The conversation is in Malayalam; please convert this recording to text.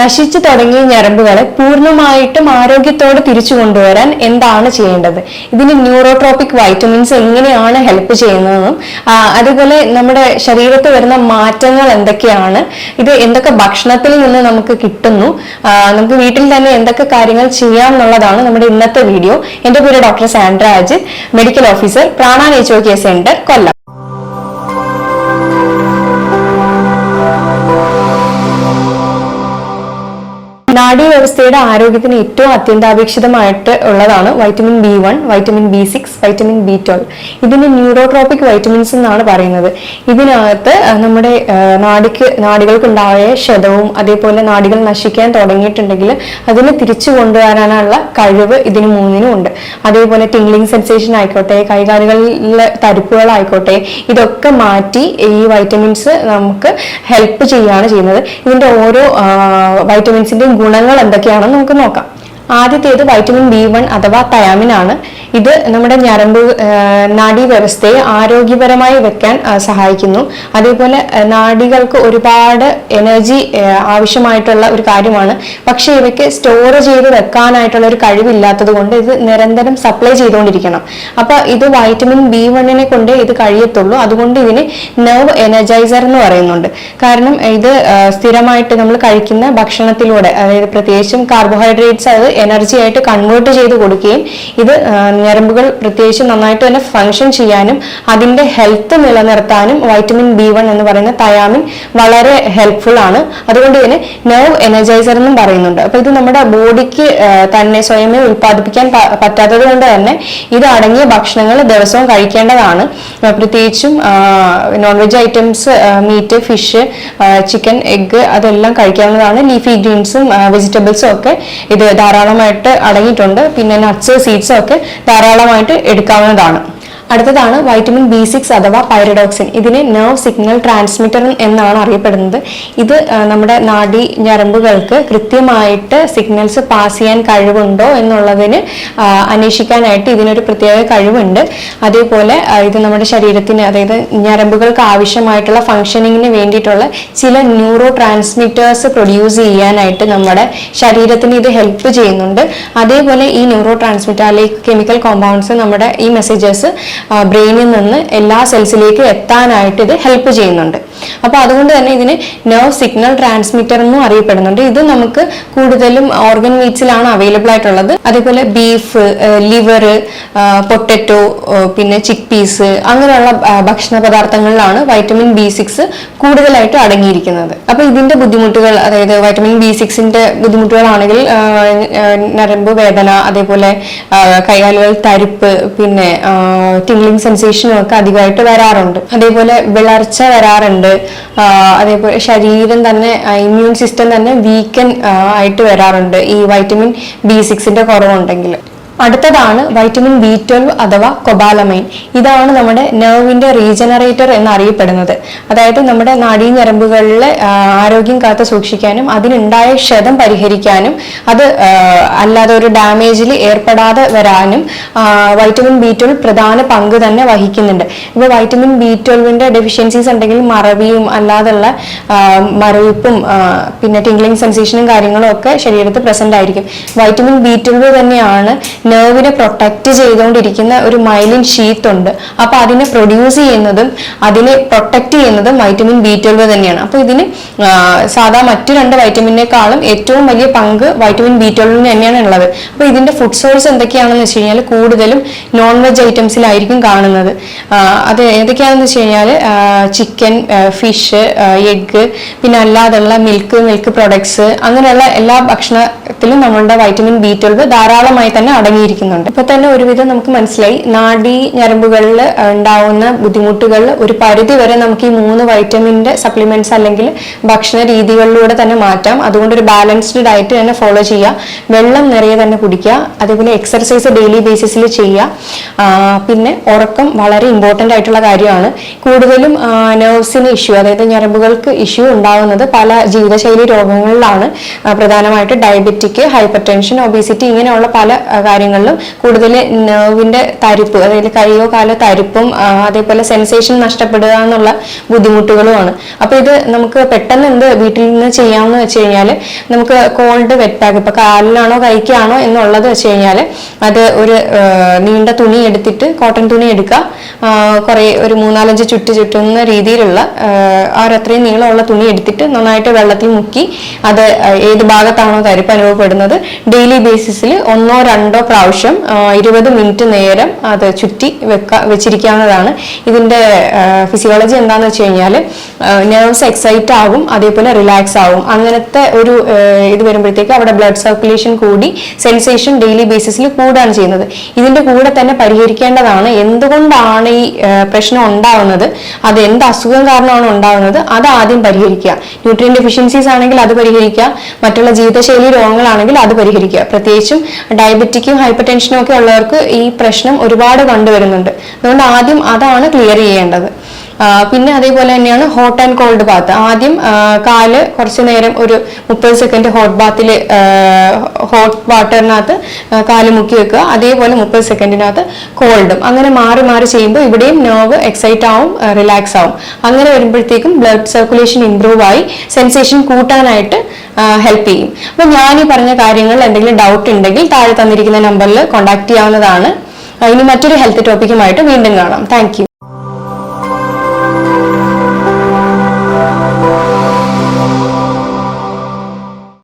നശിച്ചു തുടങ്ങിയ ഞരമ്പുകളെ പൂർണമായിട്ടും ആരോഗ്യത്തോടെ തിരിച്ചു കൊണ്ടുവരാൻ എന്താണ് ചെയ്യേണ്ടത്? ഇതിന് ന്യൂറോട്രോപ്പിക് വൈറ്റമിൻസ് എങ്ങനെയാണ് ഹെൽപ്പ് ചെയ്യുന്നതെന്നും അതുപോലെ നമ്മുടെ ശരീരത്ത് വരുന്ന മാറ്റങ്ങൾ എന്തൊക്കെയാണ് ഇത് എന്തൊക്കെ ഭക്ഷണത്തിൽ നിന്ന് നമുക്ക് കിട്ടുന്നു നമുക്ക് വീട്ടിൽ തന്നെ എന്തൊക്കെ കാര്യങ്ങൾ ചെയ്യാം എന്നുള്ളതാണ് നമ്മുടെ ഇന്നത്തെ വീഡിയോ. എന്റെ പേര് ഡോക്ടർ സാൻഡ്രാജ് മെഡിക്കൽ ഓഫീസർ പ്രാണ നേച്ചോ കെയർ സെന്റർ കൊല്ലം. നാഡീവ്യവസ്ഥയുടെ ആരോഗ്യത്തിന് ഏറ്റവും അത്യന്താപേക്ഷിതമായിട്ട് ഉള്ളതാണ് vitamin B one vitamin B six vitamin B twelve ഇതിന് ന്യൂറോട്രോപ്പിക് വൈറ്റമിൻസ് എന്നാണ് പറയുന്നത്. ഇതിനകത്ത് നമ്മുടെ നാടിക്ക് നാടികൾക്കുണ്ടായ ക്ഷതവും അതേപോലെ നാടികൾ നശിക്കാൻ തുടങ്ങിയിട്ടുണ്ടെങ്കിൽ അതിനെ തിരിച്ചു കൊണ്ടുവരാനുള്ള കഴിവ് ഇതിന് മൂന്നിനും ഉണ്ട്. അതേപോലെ ടിംഗ്ലിംഗ് സെൻസേഷൻ ആയിക്കോട്ടെ കൈകാലുകളിലെ തരിപ്പുകളായിക്കോട്ടെ ഇതൊക്കെ മാറ്റി ഈ വൈറ്റമിൻസ് നമുക്ക് ഹെൽപ്പ് ചെയ്യുകയാണ് ചെയ്യുന്നത്. ഇതിന്റെ ഓരോ വൈറ്റമിൻസിന്റെയും ഗുണങ്ങൾ എന്തൊക്കെയാണെന്ന് നമുക്ക് നോക്കാം. ആദ്യത്തേത് വൈറ്റമിൻ ബി വൺ അഥവാ തയാമിൻ ആണ്. ഇത് നമ്മുടെ ഞരമ്പ് നാഡീവ്യവസ്ഥയെ വ്യവസ്ഥയെ ആരോഗ്യപരമായി വെക്കാൻ സഹായിക്കുന്നു. അതേപോലെ നാഡികൾക്ക് ഒരുപാട് എനർജി ആവശ്യമായിട്ടുള്ള ഒരു കാര്യമാണ്. പക്ഷേ ഇവയ്ക്ക് സ്റ്റോർ ചെയ്ത് വെക്കാനായിട്ടുള്ള ഒരു കഴിവില്ലാത്തത് കൊണ്ട് ഇത് നിരന്തരം സപ്ലൈ ചെയ്തുകൊണ്ടിരിക്കണം. അപ്പോൾ ഇത് വൈറ്റമിൻ ബി വണ്ണിനെ കൊണ്ട് ഇത് കഴിയത്തുള്ളൂ. അതുകൊണ്ട് ഇതിന് നെർവ് എനർജൈസർ എന്ന് പറയുന്നുണ്ട്. കാരണം ഇത് സ്ഥിരമായിട്ട് നമ്മൾ കഴിക്കുന്ന ഭക്ഷണത്തിലൂടെ അതായത് പ്രത്യേകിച്ചും കാർബോഹൈഡ്രേറ്റ്സ് അത് എനർജി ആയിട്ട് കൺവേർട്ട് ചെയ്ത് കൊടുക്കുകയും ഇത് ഞരമ്പുകൾ പ്രത്യേകിച്ച് നന്നായിട്ട് തന്നെ ഫങ്ഷൻ ചെയ്യാനും അതിന്റെ ഹെൽത്ത് നിലനിർത്താനും വൈറ്റമിൻ ബി വൺ എന്ന് പറയുന്ന തയാമിൻ വളരെ ഹെൽപ്ഫുൾ ആണ്. അതുകൊണ്ട് തന്നെ നെർവ് എനർജൈസർ എന്നും പറയുന്നുണ്ട്. അപ്പോൾ ഇത് നമ്മുടെ ബോഡിക്ക് തന്നെ സ്വയമേ ഉൽപ്പാദിപ്പിക്കാൻ പറ്റാത്തത് കൊണ്ട് തന്നെ ഇത് അടങ്ങിയ ഭക്ഷണങ്ങൾ ദിവസവും കഴിക്കേണ്ടതാണ്. പ്രത്യേകിച്ചും non veg items meat fish chicken egg അതെല്ലാം കഴിക്കാവുന്നതാണ്. ലീഫി ഗ്രീൻസും വെജിറ്റബിൾസും ഒക്കെ ഇത് ധാരാളമായിട്ട് അടങ്ങിയിട്ടുണ്ട്. പിന്നെ നട്ട്സ് സീഡ്സും ഒക്കെ ധാരാളമായിട്ട് എടുക്കാവുന്നതാണ്. അടുത്തതാണ് വൈറ്റമിൻ ബി സിക്സ് അഥവാ പൈറഡോക്സിൻ ഇതിനെ നെർവ് സിഗ്നൽ ട്രാൻസ്മിറ്റർ എന്നാണ് അറിയപ്പെടുന്നത്. ഇത് നമ്മുടെ നാഡി ഞരമ്പുകൾക്ക് കൃത്യമായിട്ട് സിഗ്നൽസ് പാസ് ചെയ്യാൻ കഴിവുണ്ടോ എന്നുള്ളതിന് അന്വേഷിക്കാനായിട്ട് ഇതിനൊരു പ്രത്യേക കഴിവുണ്ട്. അതേപോലെ ഇത് നമ്മുടെ ശരീരത്തിന് അതായത് ഞരമ്പുകൾക്ക് ആവശ്യമായിട്ടുള്ള ഫങ്ഷനിങ്ങിന് വേണ്ടിയിട്ടുള്ള ചില ന്യൂറോ ട്രാൻസ്മിറ്റേഴ്സ് പ്രൊഡ്യൂസ് ചെയ്യാനായിട്ട് നമ്മുടെ ശരീരത്തിന് ഇത് ഹെൽപ്പ് ചെയ്യുന്നുണ്ട്. അതേപോലെ ഈ ന്യൂറോ ട്രാൻസ്മിറ്റർ അല്ലെങ്കിൽ കെമിക്കൽ കോമ്പൗണ്ട്സ് നമ്മുടെ ഈ മെസ്സേജസ് ബ്രെയിനിൽ നിന്ന് എല്ലാ സെൽസിലേക്ക് എത്താനായിട്ട് ഇത് ഹെൽപ്പ് ചെയ്യുന്നുണ്ട്. അപ്പൊ അതുകൊണ്ട് തന്നെ ഇതിന് നെർവ് സിഗ്നൽ ട്രാൻസ്മിറ്റർ എന്നും അറിയപ്പെടുന്നുണ്ട്. ഇത് നമുക്ക് കൂടുതലും ഓർഗൻ മീറ്റ്സിലാണ് അവൈലബിൾ ആയിട്ടുള്ളത്. അതേപോലെ ബീഫ് ലിവർ പൊട്ടറ്റോ പിന്നെ ചിക്ക് പീസ് അങ്ങനെയുള്ള ഭക്ഷണ പദാർത്ഥങ്ങളിലാണ് വൈറ്റമിൻ ബി സിക്സ് കൂടുതലായിട്ട് അടങ്ങിയിരിക്കുന്നത്. അപ്പോൾ ഇതിന്റെ ബുദ്ധിമുട്ടുകൾ അതായത് വൈറ്റമിൻ ബി സിക്സിന്റെ ബുദ്ധിമുട്ടുകളാണെങ്കിൽ നരമ്പ് വേദന അതേപോലെ കൈകാലുകൾ തരിപ്പ് പിന്നെ ടിംഗ്ലിംഗ് സെൻസേഷനും ഒക്കെ അധികമായിട്ട് വരാറുണ്ട്. അതേപോലെ വിളർച്ച വരാറുണ്ട്. ആ, അതേപോലെ ശരീരം തന്നെ ഇമ്മ്യൂൺ സിസ്റ്റം തന്നെ വീക്കൻ ആയിട്ട് വരാറുണ്ട്. ഈ വൈറ്റമിൻ ബി സിക്സിന്റെ കുറവുണ്ടെങ്കിൽ. അടുത്തതാണ് വൈറ്റമിൻ ബി ട്വൽവ് അഥവാ കൊബാലമൈൻ ഇതാണ് നമ്മുടെ നെർവിന്റെ റീജനറേറ്റർ എന്നറിയപ്പെടുന്നത്. അതായത് നമ്മുടെ നാഡീ ഞരമ്പുകളിലെ ആരോഗ്യം കാത്തു സൂക്ഷിക്കാനും അതിനുണ്ടായ ക്ഷതം പരിഹരിക്കാനും അത് അല്ലാതെ ഒരു ഡാമേജിൽ ഏർപ്പെടാതെ വരാനും വൈറ്റമിൻ ബി ട്വൽവ് പ്രധാന പങ്ക് തന്നെ വഹിക്കുന്നുണ്ട്. ഇപ്പോൾ വൈറ്റമിൻ ബി ട്വൽവിന്റെ ഡെഫിഷ്യൻസീസ് ഉണ്ടെങ്കിൽ മറവിയും അല്ലാതുള്ള മരവിപ്പും പിന്നെ ടിംഗ്ലിംഗ് സെൻസേഷനും കാര്യങ്ങളും ഒക്കെ ശരീരത്തിൽ പ്രസന്റ് ആയിരിക്കും. വൈറ്റമിൻ ബി ട്വൽവ് തന്നെയാണ് നെർവിനെ പ്രൊട്ടക്റ്റ് ചെയ്തുകൊണ്ടിരിക്കുന്ന ഒരു മൈലിൻ ഷീത്ത് ഉണ്ട്. അപ്പോൾ അതിനെ പ്രൊഡ്യൂസ് ചെയ്യുന്നതും അതിനെ പ്രൊട്ടക്റ്റ് ചെയ്യുന്നതും വൈറ്റമിൻ ബി ട്വൽവ് തന്നെയാണ്. അപ്പോൾ ഇതിന് സാധാ മറ്റു രണ്ട് വൈറ്റമിനേക്കാളും ഏറ്റവും വലിയ പങ്ക് വൈറ്റമിൻ ബി ട്വൽവിന് തന്നെയാണ് ഉള്ളത്. അപ്പോൾ ഇതിന്റെ ഫുഡ് സോഴ്സ് എന്തൊക്കെയാണെന്ന് വെച്ച് കഴിഞ്ഞാൽ കൂടുതലും നോൺ വെജ് ഐറ്റംസിലായിരിക്കും കാണുന്നത്. അത് ഏതൊക്കെയാണെന്ന് വെച്ച് കഴിഞ്ഞാൽ ചിക്കൻ ഫിഷ് എഗ്ഗ് പിന്നെ അല്ലാതെയുള്ള മിൽക്ക് മിൽക്ക് പ്രൊഡക്ട്സ് അങ്ങനെയുള്ള എല്ലാ ഭക്ഷണത്തിലും നമ്മളുടെ വൈറ്റമിൻ ബി ട്വൽവ് ധാരാളമായി തന്നെ അടങ്ങിയിരിക്കുന്നുണ്ട്. ഇപ്പൊ തന്നെ ഒരുവിധം നമുക്ക് മനസ്സിലായി. നാഡി ഞരമ്പുകളിൽ ഉണ്ടാവുന്ന ബുദ്ധിമുട്ടുകൾ ഒരു പരിധി വരെ നമുക്ക് ഈ മൂന്ന് വൈറ്റമിന്റെ സപ്ലിമെന്റ്സ് അല്ലെങ്കിൽ ഭക്ഷണ രീതികളിലൂടെ തന്നെ മാറ്റാം. അതുകൊണ്ട് ഒരു ബാലൻസ്ഡ് ഡയറ്റ് തന്നെ ഫോളോ ചെയ്യുക. വെള്ളം നിറയെ തന്നെ കുടിക്കുക. അതേപോലെ എക്സർസൈസ് ഡെയിലി ബേസിസിൽ ചെയ്യുക. പിന്നെ ഉറക്കം വളരെ ഇമ്പോർട്ടന്റ് ആയിട്ടുള്ള കാര്യമാണ്. കൂടുതലും നെർവ്സിന് ഇഷ്യൂ അതായത് ഞരമ്പുകൾക്ക് ഇഷ്യൂ ഉണ്ടാവുന്നത് പല ജീവിതശൈലി രോഗങ്ങളിലാണ്. പ്രധാനമായിട്ടും diabetic diabetic hypertension obesity ഇങ്ങനെയുള്ള പല കാര്യങ്ങളിലും കൂടുതൽ നെർവിന്റെ തരിപ്പ് അതായത് കൈയോ കാലോ തരിപ്പും അതേപോലെ സെൻസേഷൻ നഷ്ടപ്പെടുക എന്നുള്ള ബുദ്ധിമുട്ടുകളുമാണ്. അപ്പോൾ ഇത് നമുക്ക് പെട്ടെന്ന് എന്ത് വീട്ടിൽ നിന്ന് ചെയ്യാമെന്ന് വെച്ച് കഴിഞ്ഞാൽ നമുക്ക് കോൾഡ് വെറ്റ് പാക്ക് ഇപ്പോൾ കാലിലാണോ കൈക്കാണോ എന്നുള്ളത് വെച്ച് കഴിഞ്ഞാൽ അത് ഒരു നീണ്ട തുണി എടുത്തിട്ട് കോട്ടൺ തുണി എടുക്കുക. കുറേ ഒരു മൂന്നാലഞ്ച് ചുറ്റ് ചുറ്റുന്ന രീതിയിലുള്ള ആ, നീളമുള്ള തുണി എടുത്തിട്ട് നന്നായിട്ട് വെള്ളത്തിൽ മുക്കി അത് ഏത് ഭാഗത്താണോ തരിപ്പ് അനുഭവപ്പെടുന്നത്. ഡെയിലി ബേസിസിൽ ഒന്നോ രണ്ടോ പ്രാവശ്യം ഇരുപത് മിനിറ്റ് നേരം അത് ചുറ്റി വെക്ക വെച്ചിരിക്കാവുന്നതാണ്. ഇതിന്റെ ഫിസിയോളജി എന്താണെന്ന് വെച്ച് കഴിഞ്ഞാൽ നെർവ്സ് എക്സൈറ്റ് ആകും അതേപോലെ റിലാക്സ് ആകും. അങ്ങനത്തെ ഒരു ഇത് വരുമ്പോഴത്തേക്ക് അവിടെ ബ്ലഡ് സർക്കുലേഷൻ കൂടി സെൻസേഷൻ ഡെയിലി ബേസിസിൽ കൂടാണ് ചെയ്യുന്നത്. ഇതിന്റെ കൂടെ തന്നെ പരിഹരിക്കേണ്ടതാണ് എന്തുകൊണ്ടാണ് ഈ പ്രശ്നം ഉണ്ടാവുന്നത് അത് എന്ത് അസുഖം കാരണമാണ് ഉണ്ടാവുന്നത് അത് ആദ്യം പരിഹരിക്കുക. ന്യൂട്രിയൻ ഡെഫിഷ്യൻസീസ് ആണെങ്കിൽ അത് പരിഹരിക്കുക. മറ്റുള്ള ജീവിതശൈലി രോഗങ്ങളാണെങ്കിൽ അത് പരിഹരിക്കുക. പ്രത്യേകിച്ചും ഡയബറ്റിക്കും ഹൈപ്പർ ടെൻഷനും ഒക്കെ ഉള്ളവർക്ക് ഈ പ്രശ്നം ഒരുപാട് കണ്ടുവരുന്നുണ്ട്. അതുകൊണ്ട് ആദ്യം അതാണ് ക്ലിയർ ചെയ്യേണ്ടത്. പിന്നെ അതേപോലെ തന്നെയാണ് ഹോട്ട് ആൻഡ് കോൾഡ് ബാത്ത് ആദ്യം കാൽ കുറച്ച് നേരം ഒരു മുപ്പത് സെക്കൻഡ് ഹോട്ട് ബാത്തിൽ ഹോട്ട് വാട്ടറിനകത്ത് കാൽ മുക്കി വെക്കുക. അതേപോലെ മുപ്പത് സെക്കൻഡിനകത്ത് കോൾഡും അങ്ങനെ മാറി മാറി ചെയ്യുമ്പോൾ ഇവിടെയും നോവ് എക്സൈറ്റ് ആവും റിലാക്സ് ആവും. അങ്ങനെ വരുമ്പോഴത്തേക്കും ബ്ലഡ് സർക്കുലേഷൻ ഇംപ്രൂവ് ആയി സെൻസേഷൻ കൂട്ടാനായിട്ട് ഹെൽപ്പ് ചെയ്യും. അപ്പം ഞാൻ ഈ പറഞ്ഞ കാര്യങ്ങളിൽ എന്തെങ്കിലും ഡൗട്ട് ഉണ്ടെങ്കിൽ താഴെ തന്നിരിക്കുന്ന നമ്പറിൽ കോൺടാക്ട് ചെയ്യാവുന്നതാണ്. ഇനി മറ്റൊരു ഹെൽത്ത് ടോപ്പിക്കുമായിട്ട് വീണ്ടും കാണാം. താങ്ക്